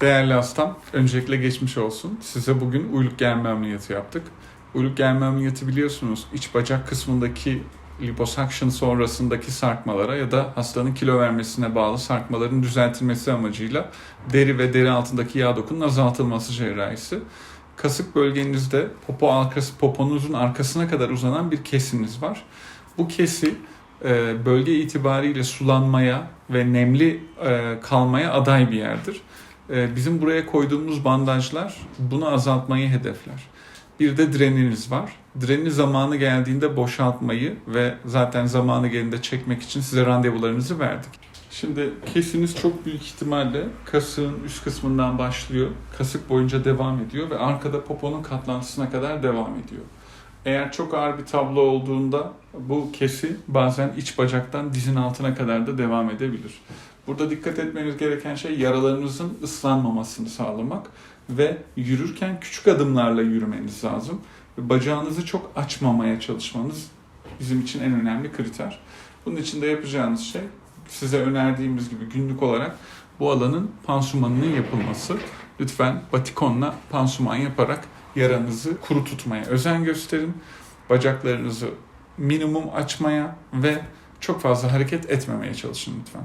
Değerli hastam, öncelikle geçmiş olsun. Size bugün uyluk germe ameliyatı yaptık. Uyluk germe ameliyatı biliyorsunuz iç bacak kısmındaki liposuction sonrasındaki sarkmalara ya da hastanın kilo vermesine bağlı sarkmaların düzeltilmesi amacıyla deri ve deri altındaki yağ dokunun azaltılması cerrahisi. Kasık bölgenizde popo arkası, poponuzun arkasına kadar uzanan bir kesiniz var. Bu kesi e, bölge itibariyle sulanmaya ve nemli e, kalmaya aday bir yerdir. E, Bizim buraya koyduğumuz bandajlar bunu azaltmayı hedefler. Bir de dreniniz var. Dreni zamanı geldiğinde boşaltmayı ve zaten zamanı geldiğinde çekmek için size randevularınızı verdik. Şimdi kesiniz çok büyük ihtimalle kasığın üst kısmından başlıyor. Kasık boyunca devam ediyor ve arkada poponun katlantısına kadar devam ediyor. Eğer çok ağır bir tablo olduğunda bu kesi bazen iç bacaktan dizin altına kadar da devam edebilir. Burada dikkat etmeniz gereken şey yaralarınızın ıslanmamasını sağlamak ve yürürken küçük adımlarla yürümeniz lazım. Bacağınızı çok açmamaya çalışmanız bizim için en önemli kriter. Bunun için de yapacağınız şey size önerdiğimiz gibi günlük olarak bu alanın pansumanının yapılması. Lütfen batikonla pansuman yaparak yaranızı kuru tutmaya özen gösterin. Bacaklarınızı minimum açmaya ve çok fazla hareket etmemeye çalışın lütfen.